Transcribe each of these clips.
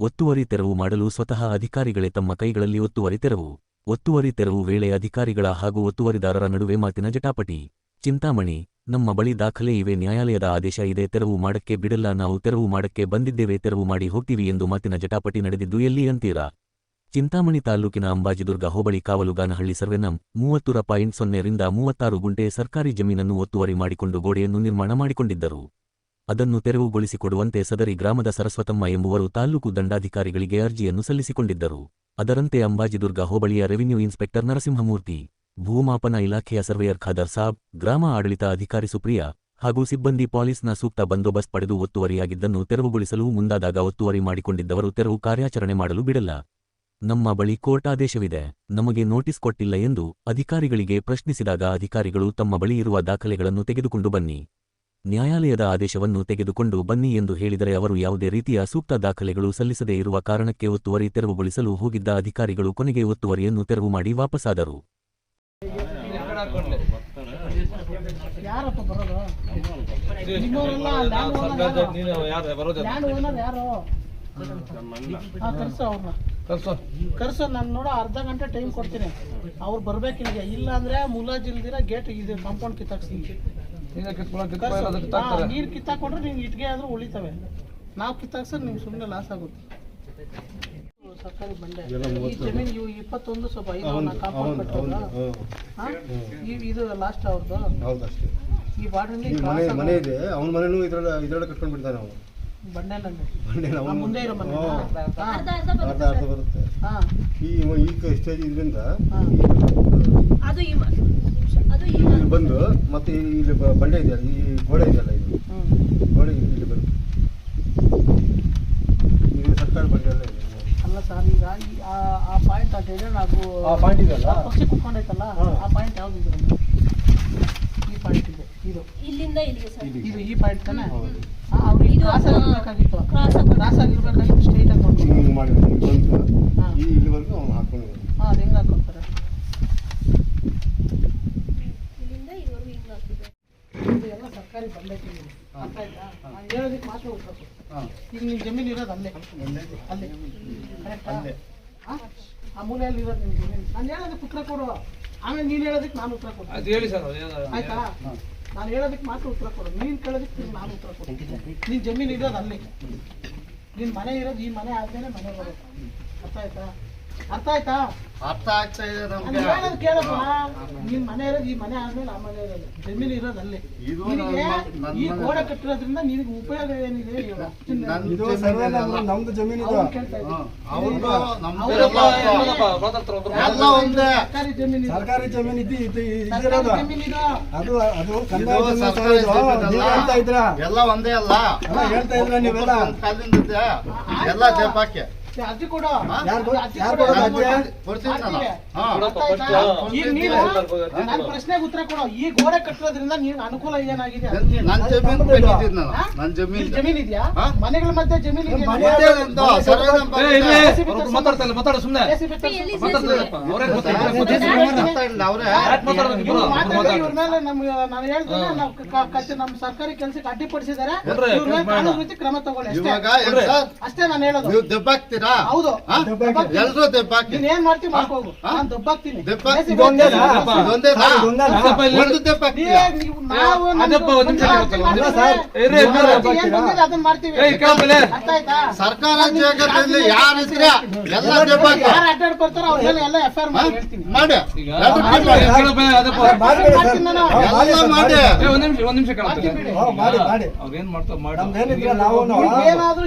ಒತ್ತುವರಿ ತೆರವು ಮಾಡಲು ಸ್ವತಃ ಅಧಿಕಾರಿಗಳೇ ತಮ್ಮ ಕೈಗಳಲ್ಲಿ ಒತ್ತುವರಿ ತೆರವು. ಒತ್ತುವರಿ ತೆರವು ವೇಳೆ ಅಧಿಕಾರಿಗಳ ಹಾಗೂ ಒತ್ತುವರಿದಾರರ ನಡುವೆ ಮಾತಿನ ಜಟಾಪಟಿ. ಚಿಂತಾಮಣಿ, ನಮ್ಮ ಬಳಿ ದಾಖಲೆ ಇವೆ, ನ್ಯಾಯಾಲಯದ ಆದೇಶ ಇದೆ, ತೆರವು ಮಾಡಕ್ಕೆ ಬಿಡಲ್ಲ, ನಾವು ತೆರವು ಮಾಡಕ್ಕೆ ಬಂದಿದ್ದೇವೆ, ತೆರವು ಮಾಡಿ ಹೋಗ್ತೀವಿ ಎಂದು ಮಾತಿನ ಜಟಾಪಟಿ ನಡೆದಿದ್ದು ಎಲ್ಲಿ ಅಂತೀರಾ? ಚಿಂತಾಮಣಿ ತಾಲೂಕಿನ ಅಂಬಾಜಿದುರ್ಗ ಹೋಬಳಿ ಕಾವಲುಗಾನಹಳ್ಳಿ ಸರ್ವೆನಂ, ಮೂವತ್ತೂರ ಪಾಯಿಂಟ್ ಸೊನ್ನೆರಿಂದ ಮೂವತ್ತಾರು ಗುಂಟೆ ಸರ್ಕಾರಿ ಜಮೀನನ್ನು ಒತ್ತುವರಿ ಮಾಡಿಕೊಂಡು ಗೋಡೆಯನ್ನು ನಿರ್ಮಾಣ ಮಾಡಿಕೊಂಡಿದ್ದರು. ಅದನ್ನು ತೆರವುಗೊಳಿಸಿಕೊಡುವಂತೆ ಸದರಿ ಗ್ರಾಮದ ಸರಸ್ವತಮ್ಮ ಎಂಬುವರು ತಾಲೂಕು ದಂಡಾಧಿಕಾರಿಗಳಿಗೆ ಅರ್ಜಿಯನ್ನು ಸಲ್ಲಿಸಿಕೊಂಡಿದ್ದರು. ಅದರಂತೆ ಅಂಬಾಜಿದುರ್ಗ ಹೋಬಳಿಯ ರೆವಿನ್ಯೂ ಇನ್ಸ್ಪೆಕ್ಟರ್ ನರಸಿಂಹಮೂರ್ತಿ, ಭೂಮಾಪನ ಇಲಾಖೆಯ ಸರ್ವೇಯರ್ ಖಾದರ್ ಸಾಬ್, ಗ್ರಾಮ ಆಡಳಿತ ಅಧಿಕಾರಿ ಸುಪ್ರಿಯಾ ಹಾಗೂ ಸಿಬ್ಬಂದಿ ಪಾಲಿಸ್ನ ಸೂಕ್ತ ಬಂದೋಬಸ್ತ್ ಪಡೆದು ಒತ್ತುವರಿಯಾಗಿದ್ದನ್ನು ತೆರವುಗೊಳಿಸಲು ಮುಂದಾದಾಗ ಒತ್ತುವರಿ ಮಾಡಿಕೊಂಡಿದ್ದವರು ತೆರವು ಕಾರ್ಯಾಚರಣೆ ಮಾಡಲು ಬಿಡಲ್ಲ. ನಮ್ಮ ಬಳಿ ಕೋರ್ಟ್ ಆದೇಶವಿದೆ. ನಮಗೆ ನೋಟಿಸ್ ಕೊಟ್ಟಿಲ್ಲ ಎಂದು ಅಧಿಕಾರಿಗಳಿಗೆ ಪ್ರಶ್ನಿಸಿದಾಗ ಅಧಿಕಾರಿಗಳು ತಮ್ಮ ಬಳಿ ಇರುವ ದಾಖಲೆಗಳನ್ನು ತೆಗೆದುಕೊಂಡು ಬನ್ನಿ. ನ್ಯಾಯಾಲಯದ ಆದೇಶವನ್ನು ತೆಗೆದುಕೊಂಡು ಬನ್ನಿ ಎಂದು ಹೇಳಿದರೆ ಅವರು ಯಾವುದೇ ರೀತಿಯ ಸೂಕ್ತ ದಾಖಲೆಗಳು ಸಲ್ಲಿಸದೇ ಇರುವ ಕಾರಣಕ್ಕೆ ಒತ್ತುವರಿ ತೆರವುಗೊಳಿಸಲು ಹೋಗಿದ್ದ ಅಧಿಕಾರಿಗಳು ಕೊನೆಗೆ ಒತ್ತುವರಿಯನ್ನು ತೆರವು ಮಾಡಿ ವಾಪಸ್ಸಾದರು ಕರ್ಸೋ ನೀನು ಯಾರು ಬರೋದು? ಯಾರು? ಹಾ ಕರ್ಸು ಅವ್ರನ್ನ. ಕಳ್ಸು ಕರ್ಸು ನಾನು ನೋಡೋ ಅರ್ಧ ಗಂಟೆ ಟೈಮ್ ಕೊಡ್ತೀನಿ. ಅವ್ರು ಬರ್ಬೇಕು ಇಲ್ಲಿಗೆ ಇಲ್ಲ ಅಂದ್ರೆ ಮುಲಾಜಿಲ್ದಿರ ಗೇಟ್ ಇದೆ ಕಾಂಪೌಂಡ್ ಕಿತ್ತಾಕ್ಸ್ತೀನಿ ಕಿತ್ಕೊಳ್ಳೋ ನೀರು ಕಿತ್ತಾಕೊಂಡ್ರೆ ನೀವು ಇಟ್ಗೆ ಆದ್ರೂ ಉಳಿತವೆ. ನಾವು ಕಿತ್ತಾಕ್ಸರ್ ನಿಮ್ಗೆ ಸುಮ್ಮನೆ ಲಾಸ್ ಆಗುತ್ತೆ. ಸರ್ಕಾರಿ ಬಂಡೆ. ಈ ಜಮೀನು ಇವು ಇಪ್ಪತ್ತೊಂದು ಸ್ವಲ್ಪ ಐದು ಕಾಂಪೌಂಡ್ ಇದು ಲಾಸ್ಟ್ ಅವ್ರದ್ದು ಈ ಬಾರ್ಡ್ರಲ್ಲಿ ಮನೆ ಮನೆ ಇದೆ. ಅವನ ಮನೆನೂ ಇದ್ರಲ್ಲ ಇದ್ರೊಳಗೆ ಕಟ್ಕೊಂಡು ಬಿಡ್ತಾನೆ ಅವನು. ಮುಂದೆ ಇರೋ ಮನೆ ಹಾ. ಅರ್ಧ ಅರ್ಧ. ಬರುತ್ತೆ ಹಾ. ಈ ಸ್ಟೇಜ್ ಇದರಿಂದ. ಅದು ಬಂದು ಮತ್ತೆ ಇಲ್ಲಿ ಬ- ಬಂಡೆ ಇದೆಯಲ್ಲ ಈ ಗೋಡೆ ಇದೆಯಲ್ಲ ಇದು? ಗೋಡೆ ಇಲ್ಲಿ ಬರುತ್ತೆ. ಇದು ಸರ್ಕಾರ ಬಂಡೆ ಎಲ್ಲ ಇದೆ. ಅಲ್ಲ ಸರ್ ಈಗ ಈ ಆ- ಆ ಪಾಯಿಂಟ್ ಅಂತ ಹೇಳಿ ನಾವು ಆ ಪಾಯಿಂಟ್ ಇದೆಯಲ್ಲ? ಪಕ್ಷಿ ಕುತ್ಕೊಂಡೈತಲ್ಲ ಹಾ. ಆ ಪಾಯಿಂಟ್ ಯಾವ್ದು ಇದು? ಈ ಪಾಯಿಂಟ್ ಇದೆ ಇದು. ಇಲ್ಲಿಂದ ಇಲ್ಲಿಗೆ ಸರ್ ಇದು ಈ ಪಾಯಿಂಟ್ ತಾನೆ? ಹೌದು. ಹಾ, ಅವ್ರಿಗೆ ಇದು, ಕ್ರಾಸ್ ಆಗಿರ್ಬೇಕಾಗಿತ್ತು ಕ್ರಾಸ್ ಆಗಿ- ಕ್ರಾಸ್ ಆಗಿರ್ಬೇಕಾಗಿತ್ತು ಸ್ಟ್ರೈಟ್ ಆಗಿ ಹಿಂಗೆ ಹಿಂಗೆ ಹಿಂಗೆ ಬಂದು ಹಾ. ಈ ಇಲ್ಲಿವರೆಗೂ ಅವ್ನು ಹಾಕೊಂಡು ಹಾ ಅದು ಹಾಕೊಂಡು ಹಾಕೊಳ್ತಾರೆ ಇಲ್ಲಿಂದ ಇದುವರೆಗೂ ಹಿಂಗ್ ಆಗ್ತಿದೆ ಇದು ಎಲ್ಲ ಸರ್ಕಾರಿ ಬಂಡೈತಿ ಇಲ್ಲಿ. ಅರ್ಥ ಆಯ್ತಾ ನಾನು ಮಾತ್ರ ಉತ್ತರ ಈಗ ನಿನ್ ಜಮೀನು ಇರೋದು ಅಲ್ಲೇ. ಅಲ್ಲೇ. ಕರೆಕ್ಟಾ ಹಾ? ಆ? ಮೂಲೆಯಲ್ಲಿ ಇರೋದು ನಿಮ್ ಜಮೀನು. ನಾನು ಹೇಳೋದಕ್ಕೆ ಉತ್ತರ ಕೊಡು ಆಮೇಲೆ ನೀನು ಹೇಳೋದಕ್ಕೆ ನಾನು ಉತ್ತರ ಕೊಡು ಅದು ಹೇಳಿ ಸರ್ ಆಯ್ತಾ? ನಾನು ಹೇಳೋದಕ್ಕೆ ಮಾತ್ರ ಉತ್ತರ ಕೊಡು. ನೀನ್ ಕೇಳೋದಕ್ಕೆ ನೀನ್ ನಾನು ಉತ್ತರ ಕೊಡು ನಿನ್ ಜಮೀನು ಇರೋದು ಅಲ್ಲೇ. ನಿನ್ ಮನೆ ಇರೋದು ಈ ಮನೆ ಆದ್ಮೇಲೆ ಮನೆ ಬರೋದು ಅರ್ಥ ಆಯ್ತಾ? ಅರ್ಥ ಆಯ್ತಾ? ಅರ್ಥ ಆಗ್ತಾ ಇದೆ ನಾನು ಕೇಳಪ್ಪ ನಿಮ್ ಮನೆ ಇರೋದು ಈ ಮನೆ ಆದ್ಮೇಲೆ ಆ ಮನೆ ಇರೋದು ಜಮೀನು ಇರೋದು ಅಲ್ಲಿ ಇದು ನಿನಗೆ ನನ್ನ- ನನ್ನ ಈ. ಗೋಡೆ ಕಟ್ಟಿರೋದ್ರಿಂದ ನಿನಗೆ ಉಪಯೋಗ ಏನಿದೆ ಹೇಳು. ಇದು ಸರ್ವೆ ನಮ್ದು ಜಮೀನು ಇದು. ಅವ್ರು ಕೇಳ್ತಾ ಇದ್ದಾರೆ. ಅವ್ರದ್ದು ಎಲ್ಲ ಎಲ್ಲ ಒಂದೇ. ಸರ್ಕಾರಿ ಜಮೀನು ಇದು. ಸರ್ಕಾರಿ ಜಮೀನು ಇದ್ದು ಇದು ಸರ್ಕಾರಿ ಜಮೀನು ಇದು ಅದು ಅದು ಇದು ಕಂದಾಯ ಜಮೀನು ಸರ್ಕಾರಿ ಇದು. ಜಮೀನು ನೀವ್ ಹೇಳ್ತಾ ಇದ್ರ ಎಲ್ಲ ಒಂದೇ ಅಲ್ಲ. ಅಲ್ಲ, ಹೇಳ್ತಾ ಇದ್ರ ನೀವೆಲ್ಲ? ಒಂದ್ ಕಾಲಿಂದ ಇದೆ. ಎಲ್ಲ ಜಪಾಕೆ ಕೊಡು. ಈಗ ನನ್ನ ಪ್ರಶ್ನೆಗೆ ಉತ್ತರ ಕೊಡು. ಈ ಗೋಡೆ ಕಟ್ಟೋದ್ರಿಂದ ನೀನ್ ಅನುಕೂಲ ಏನಾಗಿದೆ? ನನ್ನ ನನ್ ಜಮೀನು ಬೇಕಿದ್ದೀನಿ ನಾನು ಜಮೀನು ಇದೆಯಾ? ಮನೆಗಳ ಮಧ್ಯೆ ಮಾತಾಡ್ತಾ ಇಲ್ಲ ಮಾತಾಡು ಸುಮ್ಮನೆ ನಮ್ಮ ಸರ್ಕಾರಿ ಕೆಲಸಕ್ಕೆ ಅಡ್ಡಿಪಡಿಸಿದ್ದಾರೆ ನೋಡ್ರಿ, ಇವ್ರ ಕಾನೂನು ರೀತಿ ಕ್ರಮ ತಗೊಳ್ಳಿ. ಅಷ್ಟೇ. ನಾನು ಹೇಳೋದು ನೀವು ಹೌದು? ದಬ್ಬಾಕ್ತೀನಿ. ಎಲ್ರೂ ದೆಬ್ಬಾಕಿ? ನೀನ್ ಏನ್ ಮಾಡ್ತೀವಿ ಮಾಡ್ಕೋಗು? ಹಾ? ನಾನು ದಬ್ಬಾಕ್ತೀನಿ. ದೆಬ್ಬಾಕಿ. JCB ಇದೊಂದೇನಾ? ತರ್ಸು. ಇದೊಂದೇನಾ? ಇದೊಂದೇನಾ? ಒಂದು ನಾವು ಮಾಡ್ತೀವಿ. ಅದನ್ನ ಅರ್ಥ ಆಯ್ತಾ? ಸರ್ಕಾರ ಜಾಗದಲ್ಲಿ ಯಾರಿದ್ರೆ ಎಲ್ಲ ದೆಬ್ಬಾಕಿ. ಯಾರು ಅಡ್ಡಾಡ್ ಬರ್ತಾರೋ ಅವ್ರ ಮೇಲೆ ಎಲ್ಲ ಎಫ್ ಐ ಆರ್ ಮಾಡಿ ಹೇಳ್ತೀನಿ. ಮಾಡಿ. ಎಲ್ಲ ಒಂದ್ ನಿಮಿಷ ಒಂದ್ ನಿಮಿಷ ಕಾಣ್ತಾರೆ ಅವ್ರೇನ್ ಮಾಡ್ತಾವ್ ಮಾಡಿ ಏನಾದ್ರೂ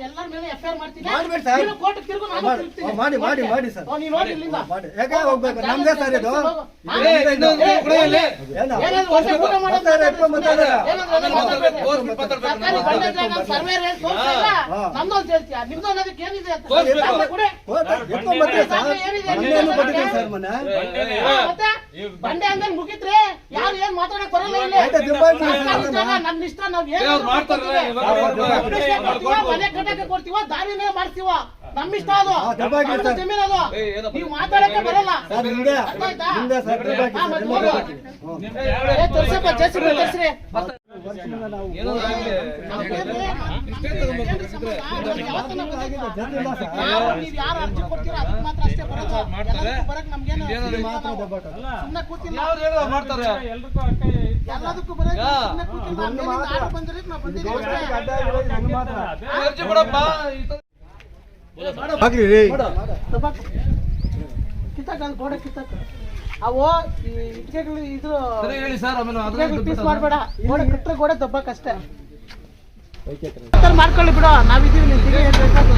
ಎಲ್ಲರ ಮೇಲೆ ಎಫ್ಐಆರ್ ಮಾಡ್ತೀನಿ ಮಾಡ್ಬೇಡಿ ಸರ್. ನೀನು ಕೋರ್ಟ್ಗೆ ತಿರುಗು ನಾನು ಮಾಡಿ, ತಿರುಗ್ತೀನಿ. ಮಾಡಿ, ಮಾಡಿ, ಓಕೆ. ಮಾಡಿ ಸರ್. ಓ, ನೀನು ಹೋಗಿ ಇಲ್ಲಿಂದ ಮಾಡಿ. ಯಾಕೆ ಹೋಗ್ಬೇಕು? ನಮ್ದೇ ಸರ್ ಇದು. ಏ, ಇನ್ನೊಂದು ಕೊಡು ಇಲ್ಲಿ. ಏನು? ಏನಾದ್ರು ಹೊಟ್ಟೆ ಊಟ ಮಾಡೋದು ಮಾತಾಡಿ, ಎತ್ಕೊಂಡ್ ಮಾತಾಡಿ. ಏನಾದ್ರು ಆಮೇಲೆ ಮಾತಾಡ್ಬೇಕು, ತೋರ್ಸ್ಬಿಟ್ಟು ಮಾತಾಡ್ಬೇಕು. ಸರ್ಕಾರಿ ಬಂಡೆ ಜಾಗ ನಮ್ಮ ಸರ್ವೇರ್ ಹೇಳಿ ತೋರ್ಸಿಲ್ಲ. ಹಾ. ನಮ್ದು ಅಂತ ಹೇಳ್ತೀಯ ನಿಮ್ದು ಅನ್ನೋದಕ್ಕೆ ಏನಿದೆ ಅಂತ? ತೋರ್ಸ್ಬೇಕು. ದಾಖಲೆ ಕೊಡಿ. ಕೋರ್ಟ್ ಎತ್ಕೊಂಡ್ ಬರ್ತೀವಿ ಸರ್. ಸರ್ ಮೊನ್ನೆ. ಹಾ, ಮತ್ತೆ ಬಂಡೆ ಅಂದ್ರೆ ಮುಗಿತ್ರೆ ಯಾರು ಏನ್ ಮಾತಾಡಕ್ ಬರಲ್ಲ ಇಲ್ಲಿ. ನಮ್ಮ ಇಷ್ಟ ನಾವ್ ಏನ್ ಮನೆ ಕಟ್ಟಕ್ಕೆ ಕೊಡ್ತೀವ ದಾರಿನೇ ಮಾಡ್ತೀವ. ನಮ್ ಇಷ್ಟ ಅದು. ಜಮೀನ್ ಅದು? ನೀವು ಮಾತಾಡಕ್ಕೆ ಬರಲ್ಲ. ತೋರ್ಸಪ್ಪ ಜೆಸಿಬಿ ತೋರ್ಸ್ರಿ. ಬರೋದು. ಮಾಡ್ತಾರೆ. ಎಲ್ಲದಕ್ಕೂ. ತಬಾಕು. ಕಿತ್ತಾಕ ಗೋಡೆ ಕಿತ್ತಾಕ. ಅವು ಈ ಇಟ್ಕೆಗಳು ಇದು ಸರಿ ಹೇಳಿ ಸರ್ ಆಮೇಲೆ ಪೀಸ್ ಮಾಡ್ಬೇಡ. ಗೋಡೆ ಗೋಡೆ ಅಷ್ಟೇ ಮಾಡ್ಕೊಳ್ಳಿ ಬಿಡು ನಾವಿದ್ದೀವಿ ನೀವು ತಿರುಗಿ ಏನ್ ಬೇಕಾದ್ರು.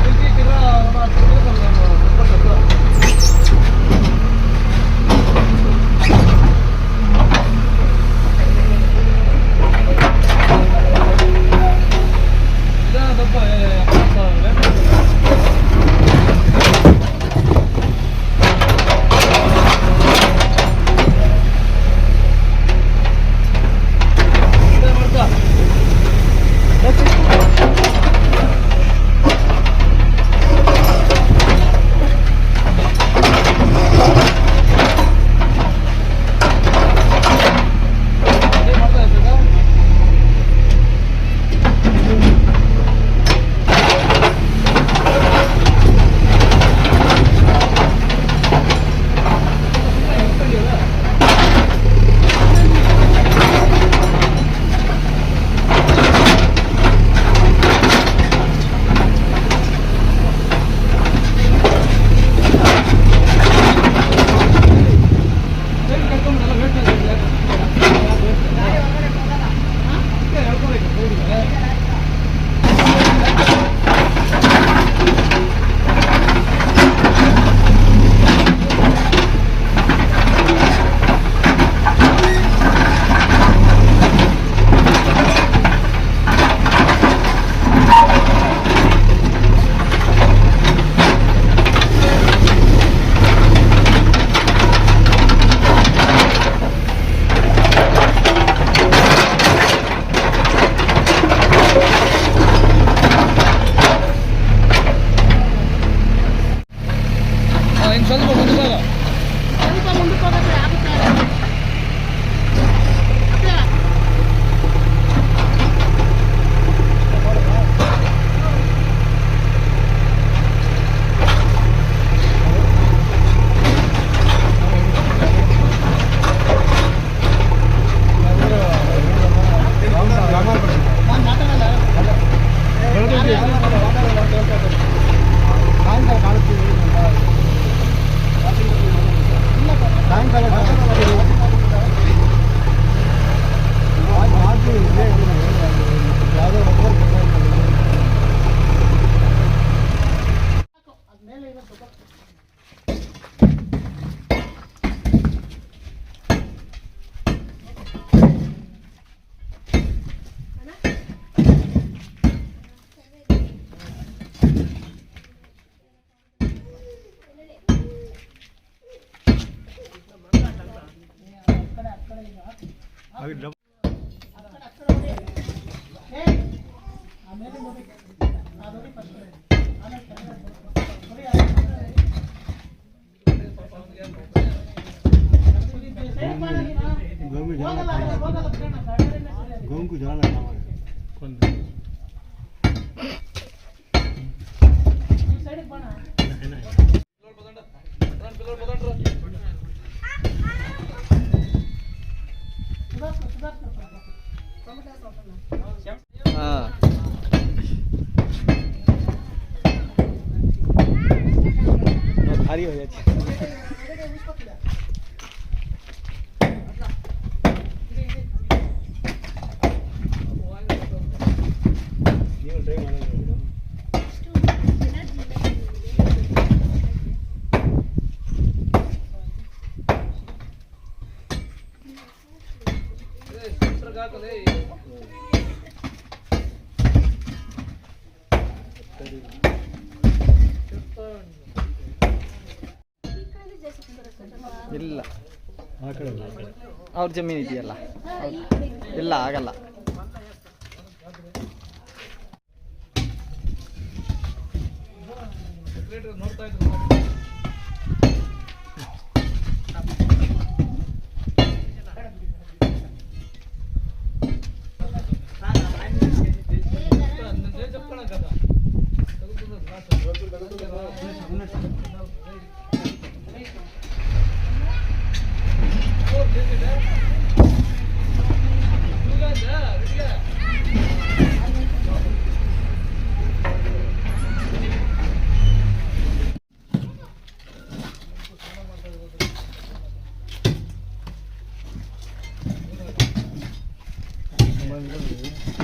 ಸರಿ ಅದು. ಗೋಂಕು ಜಾಲ ನೀನ್ ಸೈಡಿಗೆ ಬಾಣ. ಸುಧಾರ್ಸ್ಕೊ, ಸುಧಾರ್ಸ್ಕೊ ಸ್ವಲ್ಪ. ಟೊಮೆಟೊ ಸ್ವಲ್ಪ. ಭಾರಿ ಹೋಯ್ತು ನೀವು ಟ್ರೈ ಮಾಡೋದು ಈ ಕಡೆಯಿಂದ ಜಾಸ್ತಿ ಬರುತ್ತಲ್ವಾ? ಇಲ್ಲ ಆ ಕಡೆ ಅಲ್ಲ. ಅವ್ರ ಜಮೀನು ಇದೆಯಲ್ಲ? ಇಲ್ಲ ಆಗಲ್ಲ. ಕಡೆ ಇಲ್ಲ ಆಗಲ್ಲ ಸಂಬಂಧ